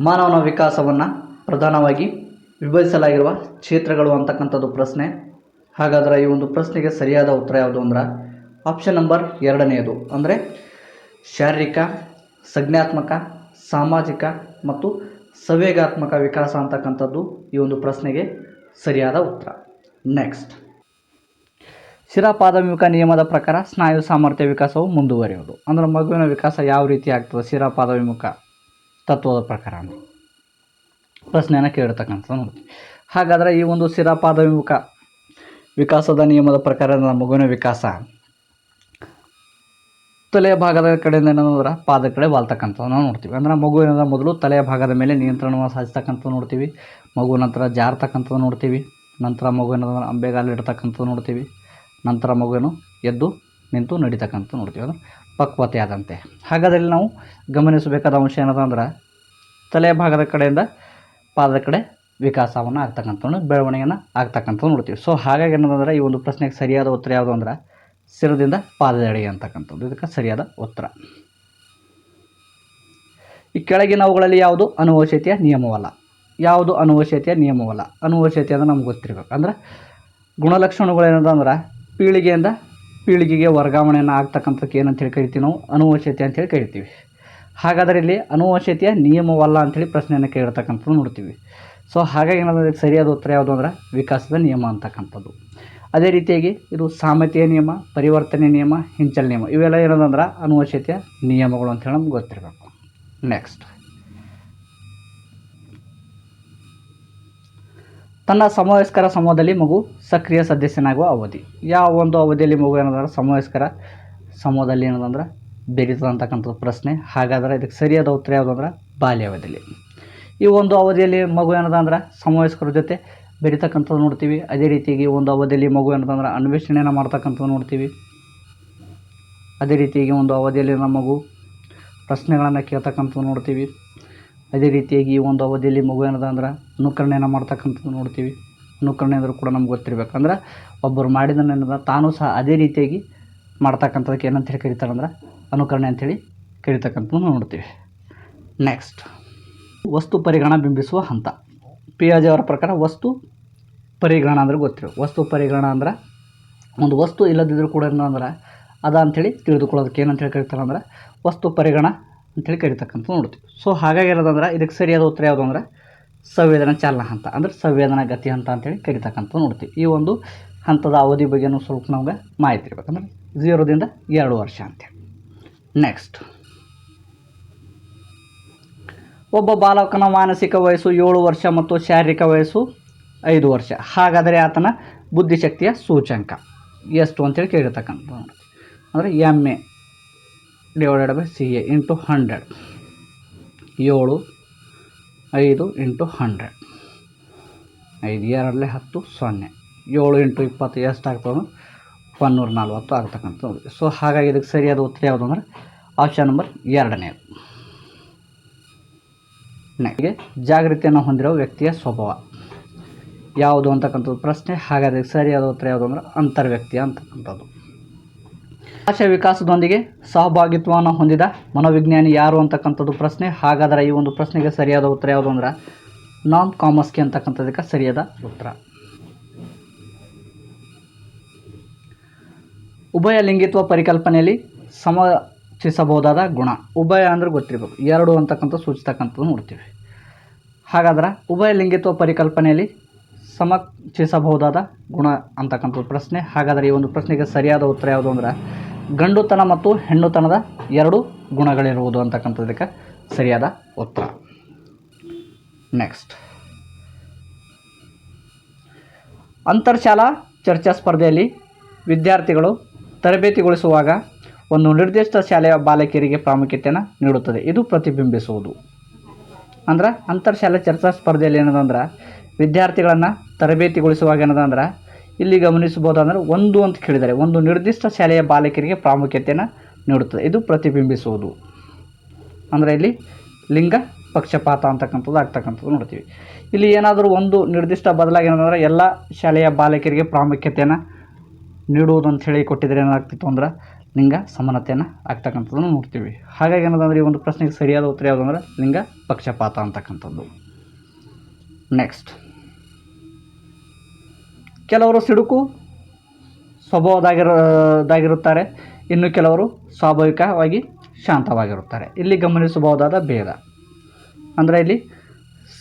ಮಾನವನ ವಿಕಾಸವನ್ನು ಪ್ರಧಾನವಾಗಿ ವಿಭಜಿಸಲಾಗಿರುವ ಕ್ಷೇತ್ರಗಳು ಅಂತಕ್ಕಂಥದ್ದು ಪ್ರಶ್ನೆ. ಹಾಗಾದರೆ ಈ ಒಂದು ಪ್ರಶ್ನೆಗೆ ಸರಿಯಾದ ಉತ್ತರ ಯಾವುದು ಅಂದ್ರೆ ಆಪ್ಷನ್ ನಂಬರ್ ಎರಡನೆಯದು. ಅಂದರೆ ಶಾರೀರಿಕ, ಸಂಜ್ಞಾತ್ಮಕ, ಸಾಮಾಜಿಕ ಮತ್ತು ಸಂವೇಗಾತ್ಮಕ ವಿಕಾಸ ಅಂತಕ್ಕಂಥದ್ದು ಈ ಒಂದು ಪ್ರಶ್ನೆಗೆ ಸರಿಯಾದ ಉತ್ತರ. ನೆಕ್ಸ್ಟ್ ಶಿರಾಪಾದವಿಮುಖ ನಿಯಮದ ಪ್ರಕಾರ ಸ್ನಾಯು ಸಾಮರ್ಥ್ಯ ವಿಕಾಸವು ಮುಂದುವರಿಯುವುದು. ಅಂದರೆ ಮಗುವಿನ ವಿಕಾಸ ಯಾವ ರೀತಿ ಆಗ್ತದೆ ಶಿರಾಪಾದವಿಮುಖ ತತ್ವದ ಪ್ರಕಾರ ಅಂತ. ಪ್ರಶ್ನೆಯನ್ನು ಕೇಳಿರ್ತಕ್ಕಂಥದ್ದು ನೋಡ್ತೀವಿ ಹಾಗಾದರೆ ಈ ಒಂದು ಸ್ಥಿರಪಾದವಿಮುಖ ವಿಕಾಸದ ನಿಯಮದ ಪ್ರಕಾರ ಮಗುವಿನ ವಿಕಾಸ ತಲೆಯ ಭಾಗದ ಕಡೆಯಿಂದ ಏನಂದ್ರೆ ಪಾದ ಕಡೆ ವಾಲ್ತಕ್ಕಂಥದ್ದು ನಾವು ನೋಡ್ತೀವಿ. ಅಂದ್ರೆ ಮಗುವಿನ ಮೊದಲು ತಲೆಯ ಭಾಗದ ಮೇಲೆ ನಿಯಂತ್ರಣವನ್ನು ಸಾಧಿಸ್ತಕ್ಕಂಥದ್ದು ನೋಡ್ತೀವಿ. ಮಗು ನಂತರ ಜಾರತಕ್ಕಂಥದ್ದು ನೋಡ್ತೀವಿ. ನಂತರ ಮಗುವಿನ ಅಂಬೆಗಾಲು ಇಡ್ತಕ್ಕಂಥದ್ದು ನೋಡ್ತೀವಿ. ನಂತರ ಮಗುವಿನ ಎದ್ದು ನಿಂತು ನಡೀತಕ್ಕಂಥ ನೋಡ್ತೀವಿ. ಅಂದ್ರೆ ಪಕ್ವತೆ ಆದಂತೆ ಹಾಗಾದಲ್ಲಿ ನಾವು ಗಮನಿಸಬೇಕಾದ ಅಂಶ ಏನದ ಅಂದ್ರೆ ತಲೆಯ ಭಾಗದ ಕಡೆಯಿಂದ ಪಾದದ ಕಡೆ ವಿಕಾಸವನ್ನು ಆಗ್ತಕ್ಕಂಥದ್ದು ಬೆಳವಣಿಗೆಯನ್ನು ಆಗ್ತಕ್ಕಂಥದ್ದು ನೋಡ್ತೀವಿ. ಸೊ ಹಾಗಾಗಿ ಏನದಂದ್ರೆ ಈ ಒಂದು ಪ್ರಶ್ನೆಗೆ ಸರಿಯಾದ ಉತ್ತರ ಯಾವುದು ಅಂದ್ರೆ ಶಿರದಿಂದ ಪಾದದೆಡೆಗೆ ಅಂತಕ್ಕಂಥದ್ದು. ಇದಕ್ಕೆ ಸರಿಯಾದ ಉತ್ತರ. ಈ ಕೆಳಗಿನವುಗಳಲ್ಲಿ ಯಾವುದು? ಅನುವಶ್ಯತೆಯ ನಿಯಮವಲ್ಲ. ಯಾವುದು ಅನುವಶ್ಯತೆಯ ನಿಯಮವಲ್ಲ? ಅನುವಶ್ಯತೆ ಅಂದ್ರೆ ನಮ್ಗೆ ಗೊತ್ತಿರಬೇಕು. ಅಂದ್ರೆ ಗುಣಲಕ್ಷಣಗಳೇನದ ಅಂದ್ರೆ ಪೀಳಿಗೆಯಿಂದ ಪೀಳಿಗೆಗೆ ವರ್ಗಾವಣೆಯನ್ನು ಆಗ್ತಕ್ಕಂಥಕ್ಕೆ ಏನಂತೇಳಿ ಕರಿತೀವಿ ನಾವು? ಅನುವಶ್ಯತೆ ಅಂತೇಳಿ ಕರಿತೀವಿ. ಹಾಗಾದರೆ ಇಲ್ಲಿ ಅನುವಶ್ಯತೆಯ ನಿಯಮವಲ್ಲ ಅಂಥೇಳಿ ಪ್ರಶ್ನೆಯನ್ನು ಕೇಳಿರ್ತಕ್ಕಂಥದ್ದು ನೋಡ್ತೀವಿ. ಸೊ ಹಾಗಾಗಿ ಏನಾದ್ರೆ ಸರಿಯಾದ ಉತ್ತರ ಯಾವುದು ಅಂದರೆ ವಿಕಾಸದ ನಿಯಮ ಅಂತಕ್ಕಂಥದ್ದು. ಅದೇ ರೀತಿಯಾಗಿ ಇದು ಸಾಮತೆಯ ನಿಯಮ ಪರಿವರ್ತನೆ ನಿಯಮ, ಹಿಂಚಲ ನಿಯಮ, ಇವೆಲ್ಲ ಏನದಂದ್ರೆ ಅನುವಶ್ಯತೆಯ ನಿಯಮಗಳು ಅಂತೇಳಿ ನಮ್ಗೆ ಗೊತ್ತಿರಬೇಕು. ನೆಕ್ಸ್ಟ್ ತನ್ನ ಸಮವಯಸ್ಕರ ಸಮೂಹದಲ್ಲಿ ಮಗು ಸಕ್ರಿಯ ಸದಸ್ಯನಾಗುವ ಅವಧಿ. ಯಾವ ಒಂದು ಅವಧಿಯಲ್ಲಿ ಮಗು ಏನಂದ್ರೆ ಸಮವಯಸ್ಕರ ಸಮೂಹದಲ್ಲಿ ಏನದಂದ್ರೆ ಬೆರೀತದೆ ಪ್ರಶ್ನೆ. ಹಾಗಾದರೆ ಇದಕ್ಕೆ ಸರಿಯಾದ ಉತ್ತರ ಯಾವುದು ಅಂದ್ರೆ ಬಾಲ್ಯಾವಧಿಯಲ್ಲಿ ಈ ಒಂದು ಅವಧಿಯಲ್ಲಿ ಮಗು ಏನದ ಅಂದ್ರೆ ಸಮವಯಸ್ಕರ ಜೊತೆ ಬೆರೀತಕ್ಕಂಥದ್ದು ನೋಡ್ತೀವಿ. ಅದೇ ರೀತಿಯಾಗಿ ಒಂದು ಅವಧಿಯಲ್ಲಿ ಮಗು ಏನದಂದ್ರೆ ಅನ್ವೇಷಣೆಯನ್ನು ಮಾಡ್ತಕ್ಕಂಥದ್ದು ನೋಡ್ತೀವಿ. ಅದೇ ರೀತಿಯಾಗಿ ಒಂದು ಅವಧಿಯಲ್ಲಿ ನಮ್ಮ ಮಗು ಪ್ರಶ್ನೆಗಳನ್ನು ಕೇಳ್ತಕ್ಕಂಥದ್ದು ನೋಡ್ತೀವಿ. ಅದೇ ರೀತಿಯಾಗಿ ಈ ಒಂದು ಅವಧಿಯಲ್ಲಿ ಮಗು ಏನದ ಅಂದ್ರೆ ಅನುಕರಣೆಯನ್ನು ಮಾಡ್ತಕ್ಕಂಥದ್ದು ನೋಡ್ತೀವಿ. ಅನುಕರಣೆ ಅಂದರೂ ಕೂಡ ನಮ್ಗೆ ಗೊತ್ತಿರಬೇಕು. ಅಂದ್ರೆ ಒಬ್ಬರು ಮಾಡಿದನೇನದ ತಾನೂ ಸಹ ಅದೇ ರೀತಿಯಾಗಿ ಮಾಡ್ತಕ್ಕಂಥದಕ್ಕೆ ಏನಂತೇಳಿ ಕರೀತಾರೆ ಅಂದ್ರೆ ಅನುಕರಣೆ ಅಂಥೇಳಿ ಕರೀತಕ್ಕಂಥದ್ದು ನೋಡ್ತೀವಿ. ನೆಕ್ಸ್ಟ್ ವಸ್ತು ಪರಿಗಣ ಬಿಂಬಿಸುವ ಹಂತ. ಪಿಯಾಜಿ ಅವರ ಪ್ರಕಾರ ವಸ್ತು ಪರಿಗ್ರಹಣ ಅಂದ್ರೆ ಗೊತ್ತಿರೋ ವಸ್ತು ಪರಿಗಣ ಅಂದ್ರೆ ಒಂದು ವಸ್ತು ಇಲ್ಲದಿದ್ದರೂ ಕೂಡ ಏನಂದ್ರೆ ಅದ ಅಂಥೇಳಿ ತಿಳಿದುಕೊಳ್ಳೋದಕ್ಕೆ ಏನಂತೇಳಿ ಕರೀತಾರೆ ಅಂದ್ರೆ ವಸ್ತು ಪರಿಗಣ ಅಂಥೇಳಿ ಕರಿತಕ್ಕಂಥ ನೋಡ್ತೀವಿ. ಸೊ ಹಾಗಾಗಿ ಇರೋದಂದ್ರೆ ಇದಕ್ಕೆ ಸರಿಯಾದ ಉತ್ತರ ಯಾವುದು ಅಂದರೆ ಸಂವೇದನಾ ಚಾಲನಾ ಹಂತ ಅಂದರೆ ಸಂವೇದನ ಗತಿ ಹಂತ ಅಂತೇಳಿ ಕರಿತಕ್ಕಂಥ ನೋಡ್ತೀವಿ. ಈ ಒಂದು ಹಂತದ ಅವಧಿ ಬಗ್ಗೆನೂ ಸ್ವಲ್ಪ ನಮ್ಗೆ ಮಾಹಿತಿ ಇರಬೇಕಂದ್ರೆ ಝೀರೋದಿಂದ ಎರಡು ವರ್ಷ ಅಂತೇಳಿ ನೆಕ್ಸ್ಟ್ ಒಬ್ಬ ಬಾಲಕನ ಮಾನಸಿಕ ವಯಸ್ಸು ಏಳು ವರ್ಷ ಮತ್ತು ಶಾರೀರಿಕ ವಯಸ್ಸು ಐದು ವರ್ಷ. ಹಾಗಾದರೆ ಆತನ ಬುದ್ಧಿಶಕ್ತಿಯ ಸೂಚ್ಯಂಕ. ಎಷ್ಟು ಅಂತೇಳಿ ಕೇಳಿರ್ತಕ್ಕಂಥ ಅಂದರೆ M A divided by C A into hundred ಏಳು, ಐದು ಇಂಟು ಹಂಡ್ರೆಡ್ ಐದು ಎರಡಲೇ ಹತ್ತು, ಸೊನ್ನೆ. ಏಳು ಇಂಟು ಇಪ್ಪತ್ತು ಎಷ್ಟು ಆಗ್ತದೆ ಒನ್ನೂರ ನಲ್ವತ್ತು ಆಗ್ತಕ್ಕಂಥದ್ದು ಸೊ ಹಾಗಾಗಿ ಇದಕ್ಕೆ ಸರಿಯಾದ ಉತ್ತರ ಯಾವುದು ಅಂದ್ರೆ ಆಪ್ಷನ್ ನಂಬರ್ ಎರಡನೇದು ನನಗೆ ಜಾಗೃತಿಯನ್ನು ಹೊಂದಿರೋ ವ್ಯಕ್ತಿಯ ಸ್ವಭಾವ. ಯಾವುದು ಅಂತಕ್ಕಂಥದ್ದು ಪ್ರಶ್ನೆ. ಹಾಗಾದರೆ ಸರಿಯಾದ ಉತ್ತರ ಯಾವುದು ಅಂದ್ರೆ ಅಂತರ್ವ್ಯಕ್ತಿಯ ಅಂತಕ್ಕಂಥದ್ದು. ಭಾಷಾ ವಿಕಾಸದೊಂದಿಗೆ ಸಹಭಾಗಿತ್ವವನ್ನು ಹೊಂದಿದ ಮನೋವಿಜ್ಞಾನಿ ಯಾರು ಅಂತಕ್ಕಂಥದ್ದು ಪ್ರಶ್ನೆ. ಹಾಗಾದರೆ ಈ ಒಂದು ಪ್ರಶ್ನೆಗೆ ಸರಿಯಾದ ಉತ್ತರ ಯಾವುದು ಅಂದ್ರೆ ನಾನ್ ಕಾಮರ್ಸ್ಗೆ ಅಂತಕ್ಕಂಥದಕ್ಕೆ ಸರಿಯಾದ ಉತ್ತರ. ಉಭಯ ಲಿಂಗಿತ್ವ ಪರಿಕಲ್ಪನೆಯಲ್ಲಿ ಸಮಚಿಸಬಹುದಾದ ಗುಣ. ಉಭಯ ಅಂದ್ರೆ ಗೊತ್ತಿರಬೇಕು. ಎರಡು ಅಂತಕ್ಕಂಥ ಸೂಚಿಸ್ತಕ್ಕಂಥದ್ದು ನೋಡ್ತೀವಿ. ಹಾಗಾದ್ರೆ ಉಭಯ ಲಿಂಗಿತ್ವ ಪರಿಕಲ್ಪನೆಯಲ್ಲಿ ಸಮಚಿಸಬಹುದಾದ ಗುಣ ಅಂತಕ್ಕಂಥದ್ದು ಪ್ರಶ್ನೆ. ಹಾಗಾದರೆ ಈ ಒಂದು ಪ್ರಶ್ನೆಗೆ ಸರಿಯಾದ ಉತ್ತರ ಯಾವುದು ಅಂದ್ರೆ ಗಂಡುತನ ಮತ್ತು ಹೆಣ್ಣುತನದ ಎರಡು ಗುಣಗಳಿರುವುದು ಅಂತಕ್ಕಂಥದ್ದಕ್ಕೆ ಸರಿಯಾದ ಉತ್ತರ. ನೆಕ್ಸ್ಟ್ ಅಂತರ್ಶಾಲಾ ಚರ್ಚಾ ಸ್ಪರ್ಧೆಯಲ್ಲಿ ವಿದ್ಯಾರ್ಥಿಗಳು ತರಬೇತಿಗೊಳಿಸುವಾಗ ಒಂದು ನಿರ್ದಿಷ್ಟ ಶಾಲೆಯ ಬಾಲಕಿಯರಿಗೆ ಪ್ರಾಮುಖ್ಯತೆಯನ್ನು ನೀಡುತ್ತದೆ. ಇದು ಪ್ರತಿಬಿಂಬಿಸುವುದು. ಅಂದ್ರೆ ಅಂತರ್ಶಾಲೆ ಚರ್ಚಾ ಸ್ಪರ್ಧೆಯಲ್ಲಿ ಏನದಂದ್ರೆ ವಿದ್ಯಾರ್ಥಿಗಳನ್ನು ತರಬೇತಿಗೊಳಿಸುವಾಗ ಏನದಂದ್ರೆ ಇಲ್ಲಿ ಗಮನಿಸಬಹುದಂದ್ರೆ ಒಂದು ಅಂತ ಕೇಳಿದರೆ ಒಂದು ನಿರ್ದಿಷ್ಟ ಶಾಲೆಯ ಬಾಲಕಿಯರಿಗೆ ಪ್ರಾಮುಖ್ಯತೆಯನ್ನು ನೀಡುತ್ತದೆ. ಇದು ಪ್ರತಿಬಿಂಬಿಸುವುದು. ಅಂದರೆ ಇಲ್ಲಿ ಲಿಂಗ ಪಕ್ಷಪಾತ ಅಂತಕ್ಕಂಥದ್ದು ಆಗ್ತಕ್ಕಂಥದ್ದು ನೋಡ್ತೀವಿ. ಇಲ್ಲಿ ಏನಾದರೂ ಒಂದು ನಿರ್ದಿಷ್ಟ ಬದಲಾಗಿ ಏನಂದ್ರೆ ಎಲ್ಲ ಶಾಲೆಯ ಬಾಲಕಿಯರಿಗೆ ಪ್ರಾಮುಖ್ಯತೆಯನ್ನು ನೀಡುವುದು ಹೇಳಿ ಕೊಟ್ಟಿದ್ರೆ ಏನಾಗ್ತಿತ್ತು ಅಂದ್ರೆ ಲಿಂಗ ಸಮಾನತೆಯನ್ನು ಆಗ್ತಕ್ಕಂಥದ್ದನ್ನು ನೋಡ್ತೀವಿ. ಹಾಗಾಗಿ ಏನದಂದ್ರೆ ಈ ಒಂದು ಪ್ರಶ್ನೆಗೆ ಸರಿಯಾದ ಉತ್ತರ ಯಾವುದು ಅಂದ್ರೆ ಲಿಂಗ ಪಕ್ಷಪಾತ ಅಂತಕ್ಕಂಥದ್ದು. ನೆಕ್ಸ್ಟ್ ಕೆಲವರು ಸಿಡುಕು ಸ್ವಭಾವದಾಗಿರೋದಾಗಿರುತ್ತಾರೆ ಇನ್ನು ಕೆಲವರು ಸ್ವಾಭಾವಿಕವಾಗಿ ಶಾಂತವಾಗಿರುತ್ತಾರೆ. ಇಲ್ಲಿ ಗಮನಿಸಬಹುದಾದ ಭೇದ. ಅಂದರೆ ಇಲ್ಲಿ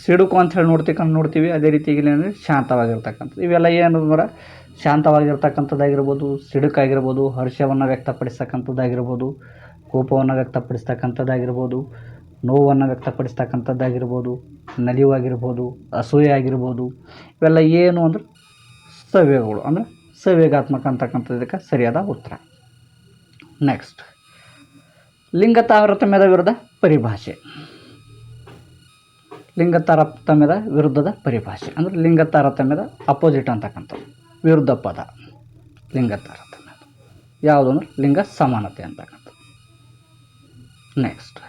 ಸಿಡುಕು ಅಂತ ಹೇಳಿ ನೋಡ್ತಕ್ಕಂಥ ನೋಡ್ತೀವಿ. ಅದೇ ರೀತಿ ಇಲ್ಲಿ ಅಂದರೆ ಶಾಂತವಾಗಿರ್ತಕ್ಕಂಥದ್ದು. ಇವೆಲ್ಲ ಏನು ಅಂದ್ರೆ ಶಾಂತವಾಗಿರ್ತಕ್ಕಂಥದ್ದಾಗಿರ್ಬೋದು, ಸಿಡುಕಾಗಿರ್ಬೋದು, ಹರ್ಷವನ್ನು ವ್ಯಕ್ತಪಡಿಸ್ತಕ್ಕಂಥದ್ದಾಗಿರ್ಬೋದು, ಕೋಪವನ್ನು ವ್ಯಕ್ತಪಡಿಸ್ತಕ್ಕಂಥದ್ದಾಗಿರ್ಬೋದು, ನೋವನ್ನು ವ್ಯಕ್ತಪಡಿಸ್ತಕ್ಕಂಥದ್ದಾಗಿರ್ಬೋದು, ನಲಿವಾಗಿರ್ಬೋದು ಅಸೂಯೆ ಆಗಿರ್ಬೋದು ಇವೆಲ್ಲ ಏನು ಅಂದ್ರೆ ಸವ್ಯಗಳು ಅಂದರೆ ಸವೇಗಾತ್ಮಕ ಅಂತಕ್ಕಂಥದ್ದಕ್ಕೆ ಸರಿಯಾದ ಉತ್ತರ. ನೆಕ್ಸ್ಟ್ ಲಿಂಗ ತಾರತಮ್ಯದ ವಿರುದ್ಧ ಪರಿಭಾಷೆ. ಲಿಂಗ ತಾರತಮ್ಯದ ವಿರುದ್ಧದ ಪರಿಭಾಷೆ. ಅಂದರೆ ಲಿಂಗ ತಾರತಮ್ಯದ ಅಪೋಸಿಟ್ ಅಂತಕ್ಕಂಥದ್ದು. ವಿರುದ್ಧ ಪದ. ಲಿಂಗ ತಾರತಮ್ಯದ ಯಾವುದು ಅಂದ್ರೆ ಲಿಂಗ ಸಮಾನತೆ ಅಂತಕ್ಕಂಥದ್ದು ನೆಕ್ಸ್ಟ್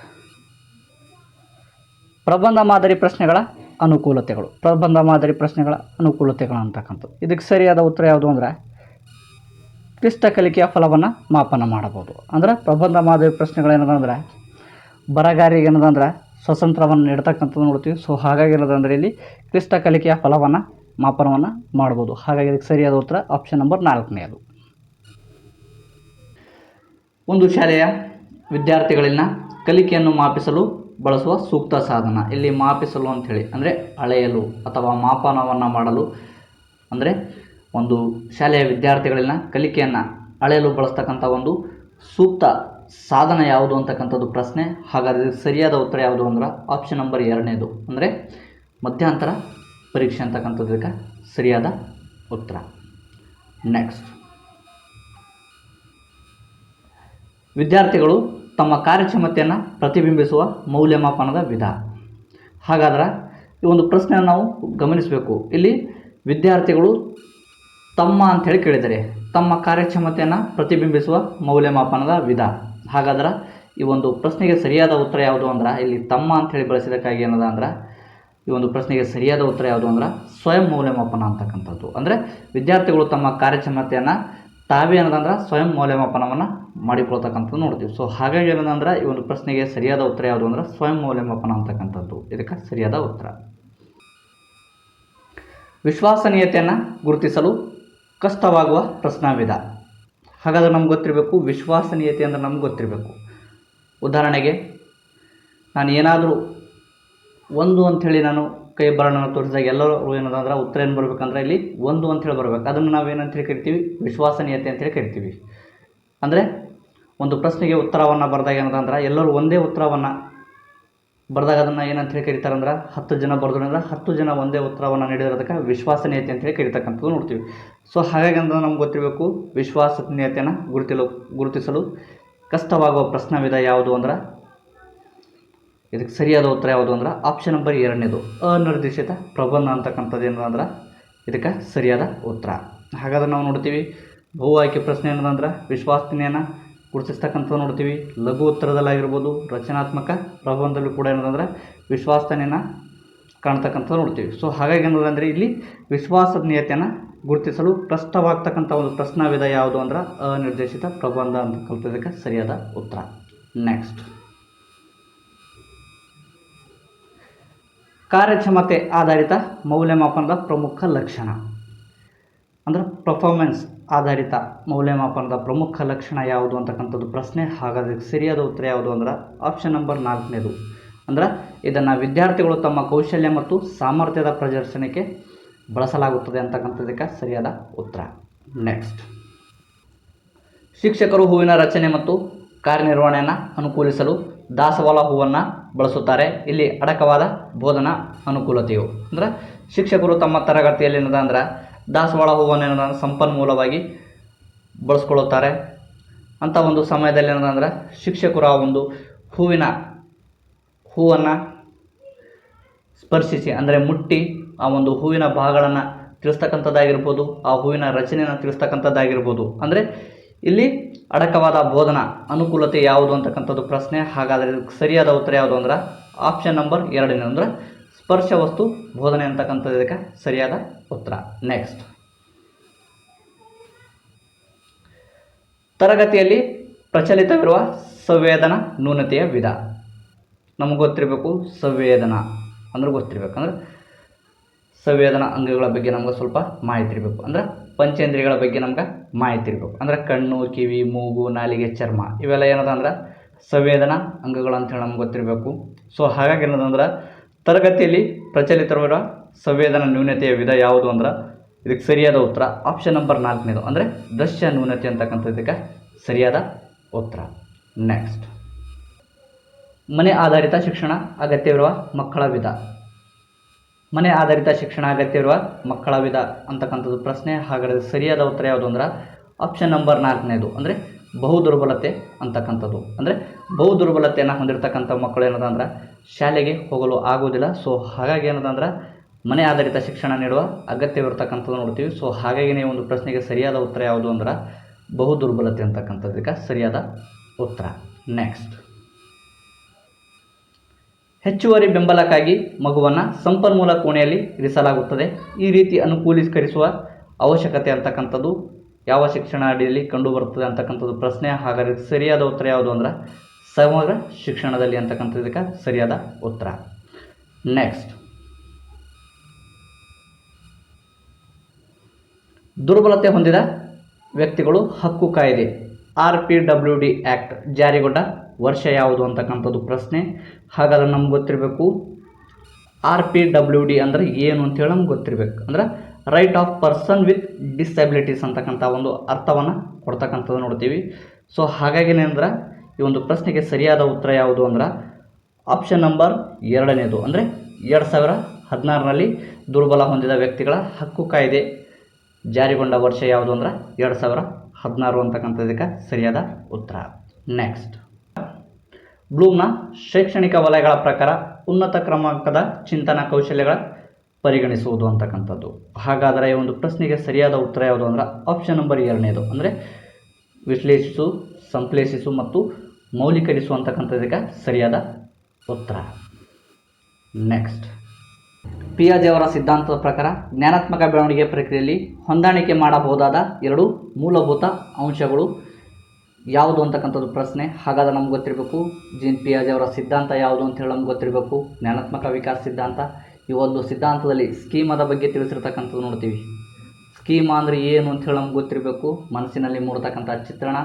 ಪ್ರಬಂಧ ಮಾದರಿ ಪ್ರಶ್ನೆಗಳ ಅನುಕೂಲತೆಗಳು. ಪ್ರಬಂಧ ಮಾದರಿ ಪ್ರಶ್ನೆಗಳ ಅನುಕೂಲತೆಗಳು ಅಂತಕ್ಕಂಥದ್ದು ಇದಕ್ಕೆ ಸರಿಯಾದ ಉತ್ತರ ಯಾವುದು ಅಂದರೆ, ಕ್ಲಿಷ್ಟ ಕಲಿಕೆಯ ಫಲವನ್ನು ಮಾಪನ ಮಾಡಬಹುದು. ಅಂದರೆ ಪ್ರಬಂಧ ಮಾದರಿ ಪ್ರಶ್ನೆಗಳೇನದಂದರೆ ಬರಗಾರಿಗೆ ಏನದಂದ್ರೆ ಸ್ವತಂತ್ರವನ್ನು ನೀಡ್ತಕ್ಕಂಥದ್ದು ನೋಡ್ತೀವಿ. ಸೊ ಹಾಗಾಗಿ ಏನದಂದರೆ ಇಲ್ಲಿ ಕ್ಲಿಷ್ಟ ಕಲಿಕೆಯ ಫಲವನ್ನು ಮಾಪನವನ್ನು ಮಾಡ್ಬೋದು. ಹಾಗಾಗಿ ಇದಕ್ಕೆ ಸರಿಯಾದ ಉತ್ತರ ಆಪ್ಷನ್ ನಂಬರ್ ನಾಲ್ಕನೆಯದು. ಒಂದು ಶಾಲೆಯ ವಿದ್ಯಾರ್ಥಿಗಳನ್ನ ಕಲಿಕೆಯನ್ನು ಮಾಪಿಸಲು ಬಳಸುವ ಸೂಕ್ತ ಸಾಧನ. ಇಲ್ಲಿ ಮಾಪಿಸಲು ಅಂಥೇಳಿ ಅಂದರೆ ಅಳೆಯಲು ಅಥವಾ ಮಾಪನವನ್ನು ಮಾಡಲು ಅಂದರೆ ಒಂದು ಶಾಲೆಯ ವಿದ್ಯಾರ್ಥಿಗಳನ್ನ ಕಲಿಕೆಯನ್ನು ಅಳೆಯಲು ಬಳಸ್ತಕ್ಕಂಥ ಒಂದು ಸೂಕ್ತ ಸಾಧನ ಯಾವುದು ಅಂತಕ್ಕಂಥದ್ದು ಪ್ರಶ್ನೆ. ಹಾಗಾದರೆ ಸರಿಯಾದ ಉತ್ತರ ಯಾವುದು ಅಂದ್ರೆ ಆಪ್ಷನ್ ನಂಬರ್ ಎರಡನೇದು ಅಂದರೆ ಮಧ್ಯಂತರ ಪರೀಕ್ಷೆ ಅಂತಕ್ಕಂಥದ್ದಕ್ಕೆ ಸರಿಯಾದ ಉತ್ತರ. ನೆಕ್ಸ್ಟ್ ವಿದ್ಯಾರ್ಥಿಗಳು ತಮ್ಮ ಕಾರ್ಯಕ್ಷಮತೆಯನ್ನು ಪ್ರತಿಬಿಂಬಿಸುವ ಮೌಲ್ಯಮಾಪನದ ವಿಧ. ಹಾಗಾದ್ರೆ ಈ ಒಂದು ಪ್ರಶ್ನೆಯನ್ನು ನಾವು ಗಮನಿಸಬೇಕು. ಇಲ್ಲಿ ವಿದ್ಯಾರ್ಥಿಗಳು ತಮ್ಮ ಅಂಥೇಳಿ ಕೇಳಿದರೆ ತಮ್ಮ ಕಾರ್ಯಕ್ಷಮತೆಯನ್ನು ಪ್ರತಿಬಿಂಬಿಸುವ ಮೌಲ್ಯಮಾಪನದ ವಿಧ. ಹಾಗಾದ್ರೆ ಈ ಒಂದು ಪ್ರಶ್ನೆಗೆ ಸರಿಯಾದ ಉತ್ತರ ಯಾವುದು ಅಂದ್ರೆ ಇಲ್ಲಿ ತಮ್ಮ ಅಂಥೇಳಿ ಬಳಸಿದಕ್ಕಾಗಿ ಏನದ ಅಂದ್ರೆ ಈ ಒಂದು ಪ್ರಶ್ನೆಗೆ ಸರಿಯಾದ ಉತ್ತರ ಯಾವುದು ಅಂದ್ರೆ ಸ್ವಯಂ ಮೌಲ್ಯಮಾಪನ ಅಂತಕ್ಕಂಥದ್ದು. ಅಂದರೆ ವಿದ್ಯಾರ್ಥಿಗಳು ತಮ್ಮ ಕಾರ್ಯಕ್ಷಮತೆಯನ್ನು ತಾವೇ ಏನದಂದ್ರೆ ಸ್ವಯಂ ಮೌಲ್ಯಮಾಪನವನ್ನು ಮಾಡಿಕೊಳ್ತಕ್ಕಂಥದ್ದು ನೋಡ್ತೀವಿ. ಸೊ ಹಾಗಾಗಿ ಏನಂದ್ರೆ ಈ ಒಂದು ಪ್ರಶ್ನೆಗೆ ಸರಿಯಾದ ಉತ್ತರ ಯಾವುದು ಅಂದ್ರೆ ಸ್ವಯಂ ಮೌಲ್ಯಮಾಪನ ಅಂತಕ್ಕಂಥದ್ದು. ಇದಕ್ಕೆ ಸರಿಯಾದ ಉತ್ತರ. ವಿಶ್ವಾಸನೀಯತೆಯನ್ನು ಗುರುತಿಸಲು ಕಷ್ಟವಾಗುವ ಪ್ರಶ್ನಾವಿಧ. ಹಾಗಾದ್ರೆ ನಮ್ಗೆ ಗೊತ್ತಿರಬೇಕು, ವಿಶ್ವಾಸನೀಯತೆ ಅಂದರೆ ನಮ್ಗೆ ಗೊತ್ತಿರಬೇಕು. ಉದಾಹರಣೆಗೆ ನಾನು ಏನಾದರೂ ಒಂದು ಅಂಥೇಳಿ ನಾನು ಕೈ ಬರಹವನ್ನು ತೋರಿಸಿದಾಗ ಎಲ್ಲರೂ ಏನದಂದ್ರೆ ಉತ್ತರ ಏನು ಬರಬೇಕಂದ್ರೆ ಇಲ್ಲಿ ಒಂದು ಅಂಥೇಳಿ ಬರ್ಬೇಕು. ಅದನ್ನು ನಾವು ಏನಂತೇಳಿ ಕರಿತೀವಿ? ವಿಶ್ವಾಸನೀಯತೆ ಅಂತೇಳಿ ಕರಿತೀವಿ. ಅಂದರೆ ಒಂದು ಪ್ರಶ್ನೆಗೆ ಉತ್ತರವನ್ನು ಬರೆದಾಗ ಏನದಂದ್ರೆ ಎಲ್ಲರೂ ಒಂದೇ ಉತ್ತರವನ್ನು ಬರೆದಾಗ ಅದನ್ನು ಏನಂತ ಹೇಳಿ ಕರೀತಾರಂದ್ರೆ ಹತ್ತು ಜನ ಬರೆದ್ರೆ ಹತ್ತು ಜನ ಒಂದೇ ಉತ್ತರವನ್ನು ನೀಡಿರೋದಕ್ಕೆ ವಿಶ್ವಾಸನೀಯತೆ ಅಂತೇಳಿ ಕರಿತಕ್ಕಂಥದ್ದು ನೋಡ್ತೀವಿ. ಸೊ ಹಾಗಾಗಿ ಅಂದ್ರೆ ನಮ್ಗೆ ಗೊತ್ತಿರಬೇಕು ವಿಶ್ವಾಸನೀಯತೆಯನ್ನು ಗುರುತಿಲು ಗುರುತಿಸಲು ಕಷ್ಟವಾಗುವ ಪ್ರಶ್ನವಿಧ ಯಾವುದು ಅಂದ್ರೆ ಇದಕ್ಕೆ ಸರಿಯಾದ ಉತ್ತರ ಯಾವುದು ಅಂದ್ರೆ ಆಪ್ಷನ್ ನಂಬರ್ ಎರಡನೇದು ಅನಿರ್ದೇಶಿತ ಪ್ರಬಂಧ ಅಂತಕ್ಕಂಥದ್ದು ಏನಂದ್ರೆ ಇದಕ್ಕೆ ಸರಿಯಾದ ಉತ್ತರ. ಹಾಗಾದ್ರೆ ನಾವು ನೋಡ್ತೀವಿ, ಬಹು ಆಯ್ಕೆ ಪ್ರಶ್ನೆ ಏನದಂದ್ರೆ ವಿಶ್ವಾಸನೀಯನ ಗುರುತಿಸ್ತಕ್ಕಂಥದ್ದು ನೋಡ್ತೀವಿ. ಲಘು ಉತ್ತರದಲ್ಲಾಗಿರ್ಬೋದು ರಚನಾತ್ಮಕ ಪ್ರಬಂಧದಲ್ಲೂ ಕೂಡ ಏನದಂದ್ರೆ ವಿಶ್ವಾಸನೆಯನ್ನು ಕಾಣ್ತಕ್ಕಂಥದ್ದು ನೋಡ್ತೀವಿ. ಸೊ ಹಾಗಾಗಿ ಏನದಂದರೆ ಇಲ್ಲಿ ವಿಶ್ವಾಸನೀಯತೆಯನ್ನು ಗುರುತಿಸಲು ಕಷ್ಟವಾಗ್ತಕ್ಕಂಥ ಒಂದು ಪ್ರಶ್ನಾವಿಧ ಯಾವುದು ಅಂದ್ರೆ ಅನಿರ್ದೇಶಿತ ಪ್ರಬಂಧ ಅಂತ ಅಂತಕ್ಕಂಥದ್ದಕ್ಕೆ ಸರಿಯಾದ ಉತ್ತರ. ನೆಕ್ಸ್ಟ್ ಕಾರ್ಯಕ್ಷಮತೆ ಆಧಾರಿತ ಮೌಲ್ಯಮಾಪನದ ಪ್ರಮುಖ ಲಕ್ಷಣ. ಅಂದರೆ ಪರ್ಫಾರ್ಮೆನ್ಸ್ ಆಧಾರಿತ ಮೌಲ್ಯಮಾಪನದ ಪ್ರಮುಖ ಲಕ್ಷಣ ಯಾವುದು ಅಂತಕ್ಕಂಥದ್ದು ಪ್ರಶ್ನೆ. ಹಾಗಾದರೆ ಸರಿಯಾದ ಉತ್ತರ ಯಾವುದು ಅಂದ್ರೆ ಆಪ್ಷನ್ ನಂಬರ್ ನಾಲ್ಕನೇದು. ಅಂದ್ರೆ ಇದನ್ನು ವಿದ್ಯಾರ್ಥಿಗಳು ತಮ್ಮ ಕೌಶಲ್ಯ ಮತ್ತು ಸಾಮರ್ಥ್ಯದ ಪ್ರದರ್ಶನಕ್ಕೆ ಬಳಸಲಾಗುತ್ತದೆ ಅಂತಕ್ಕಂಥದ್ದಕ್ಕೆ ಸರಿಯಾದ ಉತ್ತರ. ನೆಕ್ಸ್ಟ್ ಶಿಕ್ಷಕರು ಹೂವಿನ ರಚನೆ ಮತ್ತು ಕಾರ್ಯನಿರ್ವಹಣೆಯನ್ನು ಅನುಕೂಲಿಸಲು ದಾಸವಾಳ ಹೂವನ್ನು ಬಳಸುತ್ತಾರೆ. ಇಲ್ಲಿ ಅಡಕವಾದ ಬೋಧನಾ ಅನುಕೂಲತೆಯು. ಅಂದರೆ ಶಿಕ್ಷಕರು ತಮ್ಮ ತರಗತಿಯಲ್ಲಿ ಏನದ ಅಂದ್ರೆ ದಾಸವಾಳ ಹೂವನ್ನು ಏನದ ಸಂಪನ್ಮೂಲವಾಗಿ ಬಳಸ್ಕೊಳ್ಳುತ್ತಾರೆ. ಅಂಥ ಒಂದು ಸಮಯದಲ್ಲಿ ಏನದ ಅಂದ್ರೆ ಶಿಕ್ಷಕರು ಆ ಒಂದು ಹೂವಿನ ಹೂವನ್ನು ಸ್ಪರ್ಶಿಸಿ, ಅಂದರೆ ಮುಟ್ಟಿ ಆ ಒಂದು ಹೂವಿನ ಭಾಗಗಳನ್ನು ತಿಳಿಸ್ತಕ್ಕಂಥದ್ದಾಗಿರ್ಬೋದು, ಆ ಹೂವಿನ ರಚನೆಯನ್ನು ತಿಳಿಸ್ತಕ್ಕಂಥದ್ದಾಗಿರ್ಬೋದು. ಅಂದರೆ ಇಲ್ಲಿ ಅಡಕವಾದ ಬೋಧನಾ ಅನುಕೂಲತೆ ಯಾವುದು ಅಂತಕ್ಕಂಥದ್ದು ಪ್ರಶ್ನೆ, ಹಾಗಾದರೆ ಸರಿಯಾದ ಉತ್ತರ ಯಾವುದು ಅಂದ್ರೆ ಆಪ್ಷನ್ ನಂಬರ್ ಎರಡನೇ ಅಂದರೆ ಸ್ಪರ್ಶ ವಸ್ತು ಬೋಧನೆ ಅಂತಕ್ಕಂಥದ್ದು ಇದಕ್ಕೆ ಸರಿಯಾದ ಉತ್ತರ. ನೆಕ್ಸ್ಟ್ ತರಗತಿಯಲ್ಲಿ ಪ್ರಚಲಿತವಿರುವ ಸಂವೇದನ ನ್ಯೂನತೆಯ ವಿಧ. ನಮಗೆ ಗೊತ್ತಿರಬೇಕು ಸಂವೇದನ ಅಂದ್ರೆ ಗೊತ್ತಿರಬೇಕು. ಅಂದ್ರೆ ಸಂವೇದನ ಅಂಗಗಳ ಬಗ್ಗೆ ನಮ್ಗೆ ಸ್ವಲ್ಪ ಮಾಹಿತಿ ಇರಬೇಕು. ಅಂದ್ರೆ ಪಂಚೇಂದ್ರಿಯಗಳ ಬಗ್ಗೆ ನಮ್ಗೆ ಮಾಹಿತಿ ಇರಬೇಕು. ಅಂದ್ರೆ ಕಣ್ಣು, ಕಿವಿ, ಮೂಗು, ನಾಲಿಗೆ, ಚರ್ಮ ಇವೆಲ್ಲ ಏನದ ಅಂದ್ರೆ ಸಂವೇದನ ಅಂಗಗಳು ಅಂತೇಳಿ ನಮ್ಗೆ ಗೊತ್ತಿರಬೇಕು. ಸೊ ಹಾಗಾಗಿ ಏನದಂದ್ರೆ ತರಗತಿಯಲ್ಲಿ ಪ್ರಚಲಿತವಿರುವ ಸಂವೇದನ ನ್ಯೂನತೆಯ ವಿಧ ಯಾವುದು ಅಂದ್ರೆ ಇದಕ್ಕೆ ಸರಿಯಾದ ಉತ್ತರ ಆಪ್ಷನ್ ನಂಬರ್ ನಾಲ್ಕನೇದು. ಅಂದರೆ ದೃಶ್ಯ ನ್ಯೂನತೆ ಅಂತಕ್ಕಂಥದ್ದಕ್ಕೆ ಸರಿಯಾದ ಉತ್ತರ. ನೆಕ್ಸ್ಟ್ ಮನೆ ಆಧಾರಿತ ಶಿಕ್ಷಣ ಅಗತ್ಯವಿರುವ ಮಕ್ಕಳ ವಿಧ. ಮನೆ ಆಧಾರಿತ ಶಿಕ್ಷಣ ಅಗತ್ಯವಿರುವ ಮಕ್ಕಳ ವಿಧ ಅಂತಕ್ಕಂಥದ್ದು ಪ್ರಶ್ನೆ, ಹಾಗಾದರೆ ಸರಿಯಾದ ಉತ್ತರ ಯಾವುದು ಅಂದ್ರೆ ಆಪ್ಷನ್ ನಂಬರ್ ನಾಲ್ಕನೇದು, ಅಂದರೆ ಬಹು ದುರ್ಬಲತೆ ಅಂತಕ್ಕಂಥದ್ದು. ಅಂದರೆ ಬಹು ದುರ್ಬಲತೆಯನ್ನು ಹೊಂದಿರತಕ್ಕಂಥ ಮಕ್ಕಳು ಏನದ ಅಂದ್ರೆ ಶಾಲೆಗೆ ಹೋಗಲು ಆಗೋದಿಲ್ಲ ಸೊ ಹಾಗಾಗಿ ಏನದಂದ್ರೆ ಮನೆ ಆಧಾರಿತ ಶಿಕ್ಷಣ ನೀಡುವ ಅಗತ್ಯವಿರತಕ್ಕಂಥದ್ದು ನೋಡ್ತೀವಿ. ಸೊ ಹಾಗಾಗಿ ಈ ಒಂದು ಪ್ರಶ್ನೆಗೆ ಸರಿಯಾದ ಉತ್ತರ ಯಾವುದು ಅಂದ್ರೆ ಬಹು ದುರ್ಬಲತೆ ಅಂತಕ್ಕಂಥದ್ದಕ್ಕೆ ಸರಿಯಾದ ಉತ್ತರ. ನೆಕ್ಸ್ಟ್ ಹೆಚ್ಚುವರಿ ಬೆಂಬಲಕ್ಕಾಗಿ ಮಗುವನ್ನು ಸಂಪನ್ಮೂಲ ಕೋಣೆಯಲ್ಲಿ ಇರಿಸಲಾಗುತ್ತದೆ. ಈ ರೀತಿ ಅನುಕೂಲೀಕರಿಸುವ ಅವಶ್ಯಕತೆ ಅಂತಕ್ಕಂಥದ್ದು ಯಾವ ಶಿಕ್ಷಣ ಅಡಿಯಲ್ಲಿ ಕಂಡುಬರುತ್ತದೆ ಅಂತಕ್ಕಂಥದ್ದು ಪ್ರಶ್ನೆ. ಹಾಗಾದರೆ ಸರಿಯಾದ ಉತ್ತರ ಯಾವುದು ಅಂದ್ರೆ ಸಮಗ್ರ ಶಿಕ್ಷಣದಲ್ಲಿ ಅಂತಕ್ಕಂಥದ್ದಕ್ಕೆ ಸರಿಯಾದ ಉತ್ತರ. ನೆಕ್ಸ್ಟ್ ದುರ್ಬಲತೆ ಹೊಂದಿದ ವ್ಯಕ್ತಿಗಳು ಹಕ್ಕು ಕಾಯ್ದೆ R P W D act ಜಾರಿಗೊಂಡ ವರ್ಷ ಯಾವುದು ಅಂತಕ್ಕಂಥದ್ದು ಪ್ರಶ್ನೆ. ಹಾಗಾದ್ರೆ ನಮ್ಗೆ ಗೊತ್ತಿರಬೇಕು, ಆರ್ ಪಿ ಡಬ್ಲ್ಯೂ ಡಿ ಅಂದರೆ ಏನು ಅಂತೇಳಿ ನಮ್ಗೆ ಗೊತ್ತಿರಬೇಕು. ಅಂದ್ರೆ right of person with disabilities ಅಂತಕ್ಕಂಥ ಒಂದು ಅರ್ಥವನ್ನು ಕೊಡ್ತಕ್ಕಂಥದ್ದು ನೋಡ್ತೀವಿ. ಸೊ ಹಾಗಾಗಿ ಏನಂದ್ರೆ ಈ ಒಂದು ಪ್ರಶ್ನೆಗೆ ಸರಿಯಾದ ಉತ್ತರ ಯಾವುದು ಅಂದ್ರೆ ಆಪ್ಷನ್ ನಂಬರ್ ಎರಡನೇದು. ಅಂದರೆ ಎರಡು ಸಾವಿರ ಹದಿನಾರರಲ್ಲಿ ದುರ್ಬಲ ಹೊಂದಿದ ವ್ಯಕ್ತಿಗಳ ಹಕ್ಕು ಕಾಯ್ದೆ ಜಾರಿಗೊಂಡ ವರ್ಷ ಯಾವುದು ಅಂದ್ರೆ ಎರಡು ಸಾವಿರ ಹದಿನಾರು ಅಂತಕ್ಕಂಥದ್ದಕ್ಕೆ ಸರಿಯಾದ ಉತ್ತರ. ನೆಕ್ಸ್ಟ್ ಬ್ಲೂಮ್ನ ಶೈಕ್ಷಣಿಕ ವಲಯಗಳ ಪ್ರಕಾರ ಉನ್ನತ ಕ್ರಮಾಂಕದ ಚಿಂತನಾ ಕೌಶಲ್ಯಗಳ ಪರಿಗಣಿಸುವುದು ಅಂತಕ್ಕಂಥದ್ದು. ಹಾಗಾದರೆ ಈ ಒಂದು ಪ್ರಶ್ನೆಗೆ ಸರಿಯಾದ ಉತ್ತರ ಯಾವುದು ಅಂದ್ರೆ ಆಪ್ಷನ್ ನಂಬರ್ ಎರಡನೇದು. ಅಂದರೆ ವಿಶ್ಲೇಷಿಸು, ಸಂಶ್ಲೇಷಿಸು ಮತ್ತು ಮೌಲ್ಯೀಕರಿಸು ಅಂತಕ್ಕಂಥದ್ದಕ್ಕೆ ಸರಿಯಾದ ಉತ್ತರ. ನೆಕ್ಸ್ಟ್ ಪಿಯಾಜೆ ಅವರ ಸಿದ್ಧಾಂತದ ಪ್ರಕಾರ ಜ್ಞಾನಾತ್ಮಕ ಬೆಳವಣಿಗೆ ಪ್ರಕ್ರಿಯೆಯಲ್ಲಿ ಹೊಂದಾಣಿಕೆ ಮಾಡಬಹುದಾದ ಎರಡು ಮೂಲಭೂತ ಅಂಶಗಳು ಯಾವುದು ಅಂತಕ್ಕಂಥದ್ದು ಪ್ರಶ್ನೆ. ಹಾಗಾದ್ರೆ ನಮ್ಗೆ ಗೊತ್ತಿರಬೇಕು, ಜೀನ್ ಪಿಯಾಜೆ ಅವರ ಸಿದ್ಧಾಂತ ಯಾವುದು ಅಂತ ಹೇಳಿ ನಮ್ಗೆ ಗೊತ್ತಿರಬೇಕು. ಜ್ಞಾನಾತ್ಮಕ ವಿಕಾಸ ಸಿದ್ಧಾಂತ. ಈ ಒಂದು ಸಿದ್ಧಾಂತದಲ್ಲಿ ಸ್ಕೀಮದ ಬಗ್ಗೆ ತಿಳಿಸಿರ್ತಕ್ಕಂಥದ್ದು ನೋಡ್ತೀವಿ. ಸ್ಕೀಮ ಅಂದರೆ ಏನು ಅಂತ ಹೇಳಿ ನಮ್ಗೆ ಗೊತ್ತಿರಬೇಕು. ಮನಸ್ಸಿನಲ್ಲಿ ಮೂಡತಕ್ಕಂಥ ಚಿತ್ರಣ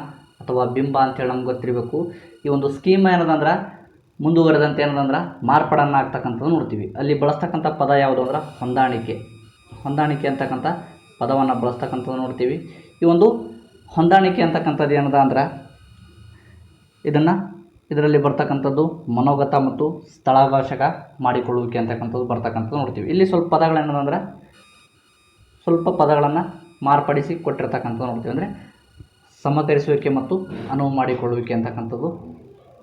ಅಥವಾ ಬಿಂಬ ಅಂತೇಳಿ ನಮ್ಗೆ ಗೊತ್ತಿರಬೇಕು. ಈ ಒಂದು ಸ್ಕೀಮ್ ಏನದಂದ್ರೆ, ಮುಂದುವರೆದಂತೆ ಏನದಂದ್ರೆ ಮಾರ್ಪಾಡನ್ನು ಆಗ್ತಕ್ಕಂಥದ್ದು ನೋಡ್ತೀವಿ. ಅಲ್ಲಿ ಬಳಸ್ತಕ್ಕಂಥ ಪದ ಯಾವುದು ಅಂದ್ರೆ, ಹೊಂದಾಣಿಕೆ. ಹೊಂದಾಣಿಕೆ ಅಂತಕ್ಕಂಥ ಪದವನ್ನು ಬಳಸ್ತಕ್ಕಂಥದ್ದು ನೋಡ್ತೀವಿ. ಈ ಒಂದು ಹೊಂದಾಣಿಕೆ ಅಂತಕ್ಕಂಥದ್ದು ಏನದ ಅಂದ್ರೆ ಇದನ್ನು ಇದರಲ್ಲಿ ಬರ್ತಕ್ಕಂಥದ್ದು ಮನೋಗತ ಮತ್ತು ಸ್ಥಳಾವಕಾಶಕ ಮಾಡಿಕೊಳ್ಳುವಿಕೆ ಅಂತಕ್ಕಂಥದ್ದು ಬರ್ತಕ್ಕಂಥದ್ದು ನೋಡ್ತೀವಿ. ಇಲ್ಲಿ ಸ್ವಲ್ಪ ಪದಗಳೇನದಂದ್ರೆ ಸ್ವಲ್ಪ ಪದಗಳನ್ನು ಮಾರ್ಪಡಿಸಿ ಕೊಟ್ಟಿರ್ತಕ್ಕಂಥದ್ದು ನೋಡ್ತೀವಿ. ಅಂದರೆ ಸಮತರಿಸುವಿಕೆ ಮತ್ತು ಅನುವು ಮಾಡಿಕೊಳ್ಳುವಿಕೆ ಅಂತಕ್ಕಂಥದ್ದು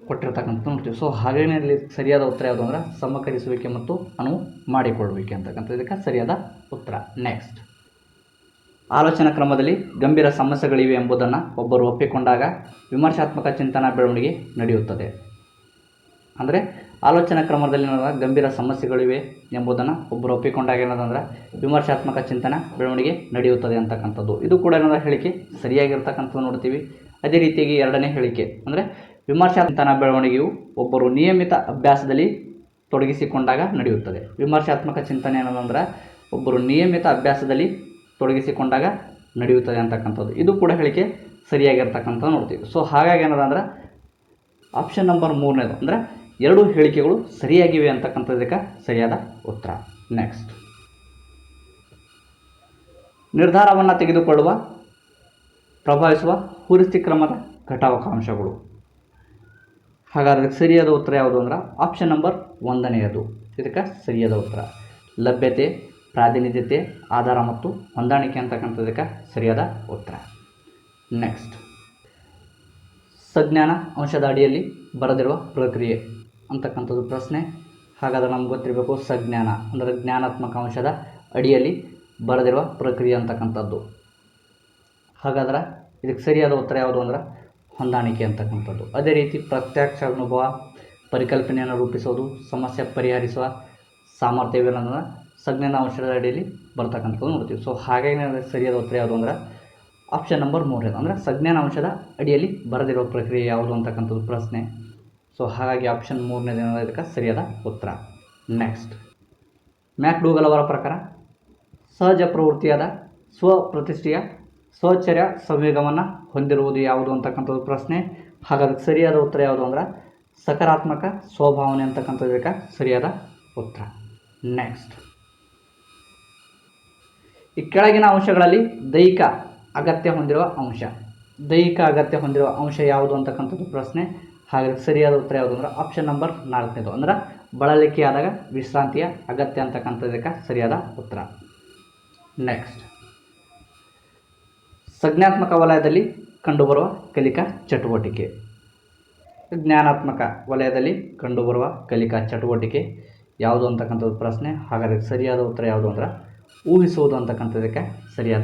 ಕೊಟ್ಟಿರ್ತಕ್ಕಂಥದ್ದು ನೋಡ್ತೀವಿ. ಸೊ ಹಾಗೇನೇ ಇಲ್ಲಿ ಸರಿಯಾದ ಉತ್ತರ ಯಾವುದು ಅಂದ್ರೆ ಸಮಕರಿಸುವಿಕೆ ಮತ್ತು ಅನುವು ಮಾಡಿಕೊಳ್ಳುವಿಕೆ ಅಂತಕ್ಕಂಥದ್ದು. ಇದಕ್ಕೆ ಸರಿಯಾದ ಉತ್ತರ. ನೆಕ್ಸ್ಟ್ ಆಲೋಚನಾ ಕ್ರಮದಲ್ಲಿ ಗಂಭೀರ ಸಮಸ್ಯೆಗಳಿವೆ ಎಂಬುದನ್ನು ಒಬ್ಬರು ಒಪ್ಪಿಕೊಂಡಾಗ ವಿಮರ್ಶಾತ್ಮಕ ಚಿಂತನಾ ಬೆಳವಣಿಗೆ ನಡೆಯುತ್ತದೆ. ಅಂದರೆ ಆಲೋಚನಾ ಕ್ರಮದಲ್ಲಿ ಗಂಭೀರ ಸಮಸ್ಯೆಗಳಿವೆ ಎಂಬುದನ್ನು ಒಬ್ಬರು ಒಪ್ಪಿಕೊಂಡಾಗ ಏನದಂದ್ರೆ ವಿಮರ್ಶಾತ್ಮಕ ಚಿಂತನ ಬೆಳವಣಿಗೆ ನಡೆಯುತ್ತದೆ ಅಂತಕ್ಕಂಥದ್ದು. ಇದು ಕೂಡ ಏನಾದ್ರೆ ಹೇಳಿಕೆ ಸರಿಯಾಗಿರ್ತಕ್ಕಂಥದ್ದು ನೋಡ್ತೀವಿ. ಅದೇ ರೀತಿಯಾಗಿ ಎರಡನೇ ಹೇಳಿಕೆ ಅಂದರೆ ವಿಮರ್ಶಾತ್ಮಕ ಬೆಳವಣಿಗೆಯು ಒಬ್ಬರು ನಿಯಮಿತ ಅಭ್ಯಾಸದಲ್ಲಿ ತೊಡಗಿಸಿಕೊಂಡಾಗ ನಡೆಯುತ್ತದೆ. ವಿಮರ್ಶಾತ್ಮಕ ಚಿಂತನೆ ಏನದಂದ್ರೆ ಒಬ್ಬರು ನಿಯಮಿತ ಅಭ್ಯಾಸದಲ್ಲಿ ತೊಡಗಿಸಿಕೊಂಡಾಗ ನಡೆಯುತ್ತದೆ ಅಂತಕ್ಕಂಥದ್ದು. ಇದು ಕೂಡ ಹೇಳಿಕೆ ಸರಿಯಾಗಿರ್ತಕ್ಕಂಥದ್ದು ನೋಡ್ತೀವಿ. ಸೊ ಹಾಗಾಗಿ ಏನದ ಅಂದ್ರೆ ಆಪ್ಷನ್ ನಂಬರ್ ಮೂರನೇದು ಅಂದರೆ, ಎರಡು ಹೇಳಿಕೆಗಳು ಸರಿಯಾಗಿವೆ ಅಂತಕ್ಕಂಥದ್ದಕ್ಕೆ ಸರಿಯಾದ ಉತ್ತರ. ನೆಕ್ಸ್ಟ್ ನಿರ್ಧಾರವನ್ನು ತೆಗೆದುಕೊಳ್ಳುವ, ಪ್ರಭಾವಿಸುವ ಹುರಿಸ್ತಿ ಕ್ರಮದ ಘಟಾವಕಾಂಶಗಳು ಹಾಗಾದರೆ ಸರಿಯಾದ ಉತ್ತರ ಯಾವುದು ಅಂದ್ರೆ ಆಪ್ಷನ್ ನಂಬರ್ ಒಂದನೆಯದು. ಇದಕ್ಕೆ ಸರಿಯಾದ ಉತ್ತರ. ಲಭ್ಯತೆ ಪ್ರಾತಿನಿಧ್ಯತೆ, ಆಧಾರ ಮತ್ತು ಹೊಂದಾಣಿಕೆ ಅಂತಕ್ಕಂಥದ್ದಕ್ಕೆ ಸರಿಯಾದ ಉತ್ತರ. ನೆಕ್ಸ್ಟ್ ಸಜ್ಞಾನ ಅಂಶದ ಅಡಿಯಲ್ಲಿ ಬರೆದಿರುವ ಪ್ರಕ್ರಿಯೆ ಅಂತಕ್ಕಂಥದ್ದು ಪ್ರಶ್ನೆ. ಹಾಗಾದ್ರೆ ನಮ್ಗೆ ಗೊತ್ತಿರಬೇಕು ಸಜ್ಞಾನ, ಅಂದರೆ ಜ್ಞಾನಾತ್ಮಕ ಅಂಶದ ಅಡಿಯಲ್ಲಿ ಬರೆದಿರುವ ಪ್ರಕ್ರಿಯೆ ಅಂತಕ್ಕಂಥದ್ದು. ಹಾಗಾದ್ರೆ ಇದಕ್ಕೆ ಸರಿಯಾದ ಉತ್ತರ ಯಾವುದು ಅಂದ್ರೆ ಹೊಂದಾಣಿಕೆ ಅಂತಕ್ಕಂಥದ್ದು. ಅದೇ ರೀತಿ ಪ್ರತ್ಯಕ್ಷ ಅನುಭವ, ಪರಿಕಲ್ಪನೆಯನ್ನು ರೂಪಿಸೋದು, ಸಮಸ್ಯೆ ಪರಿಹರಿಸುವ ಸಾಮರ್ಥ್ಯವೇನಂದ್ರೆ ಸಜ್ಞಾನ ಅಂಶದ ಅಡಿಯಲ್ಲಿ ಬರ್ತಕ್ಕಂಥದ್ದು ನೋಡ್ತೀವಿ. ಸೊ ಹಾಗಾಗಿ ಸರಿಯಾದ ಉತ್ತರ ಯಾವುದು ಅಂದ್ರೆ ಆಪ್ಷನ್ ನಂಬರ್ ಮೂರನೇದು. ಅಂದರೆ ಸಂಜ್ಞಾನ ಅಂಶದ ಅಡಿಯಲ್ಲಿ ಬರೆದಿರೋ ಪ್ರಕ್ರಿಯೆ ಯಾವುದು ಅಂತಕ್ಕಂಥದ್ದು ಪ್ರಶ್ನೆ. ಸೊ ಹಾಗಾಗಿ ಆಪ್ಷನ್ ಮೂರನೇದು ಇದಕ್ಕೆ ಸರಿಯಾದ ಉತ್ತರ. ನೆಕ್ಸ್ಟ್ ಮ್ಯಾಕ್ಡೂಗಲ್ ಅವರ ಪ್ರಕಾರ, ಸಹಜ ಪ್ರವೃತ್ತಿಯಾದ ಸ್ವಪ್ರತಿಷ್ಠೆಯ ಸ್ವಚರ್ಯ ಸಂವೇಗವನ್ನು ಹೊಂದಿರುವುದು ಯಾವುದು ಅಂತಕ್ಕಂಥದ್ದು ಪ್ರಶ್ನೆ. ಹಾಗಾದ್ರೆ ಸರಿಯಾದ ಉತ್ತರ ಯಾವುದು ಅಂದ್ರೆ, ಸಕಾರಾತ್ಮಕ ಸ್ವಭಾವನೆ ಅಂತಕ್ಕಂಥದ್ದು ಇದಕ್ಕೆ ಸರಿಯಾದ ಉತ್ತರ. ನೆಕ್ಸ್ಟ್ ಈ ಕೆಳಗಿನ ಅಂಶಗಳಲ್ಲಿ ದೈಹಿಕ ಅಗತ್ಯ ಹೊಂದಿರುವ ಅಂಶ. ದೈಹಿಕ ಅಗತ್ಯ ಹೊಂದಿರುವ ಅಂಶ ಯಾವುದು ಅಂತಕ್ಕಂಥದ್ದು ಪ್ರಶ್ನೆ. ಹಾಗಾದ್ರೆ ಸರಿಯಾದ ಉತ್ತರ ಯಾವುದು ಅಂದ್ರೆ ಆಪ್ಷನ್ ನಂಬರ್ ನಾಲ್ಕನೇದು. ಅಂದ್ರೆ ಬಳಲಿಕೆ ಆದಾಗ ವಿಶ್ರಾಂತಿಯ ಅಗತ್ಯ ಅಂತಕ್ಕಂಥದ್ದಕ್ಕೆ ಸರಿಯಾದ ಉತ್ತರ. ನೆಕ್ಸ್ಟ್ ಸಂಜ್ಞಾತ್ಮಕ ವಲಯದಲ್ಲಿ ಕಂಡುಬರುವ ಕಲಿಕಾ ಚಟುವಟಿಕೆ. ಜ್ಞಾನಾತ್ಮಕ ವಲಯದಲ್ಲಿ ಕಂಡುಬರುವ ಕಲಿಕಾ ಚಟುವಟಿಕೆ ಯಾವುದು ಅಂತಕ್ಕಂಥದ್ದು ಪ್ರಶ್ನೆ. ಹಾಗಾದರೆ ಸರಿಯಾದ ಉತ್ತರ ಯಾವುದು ಅಂದ್ರೆ ಊಹಿಸುವುದು ಅಂತಕ್ಕಂಥದ್ದಕ್ಕೆ ಸರಿಯಾದ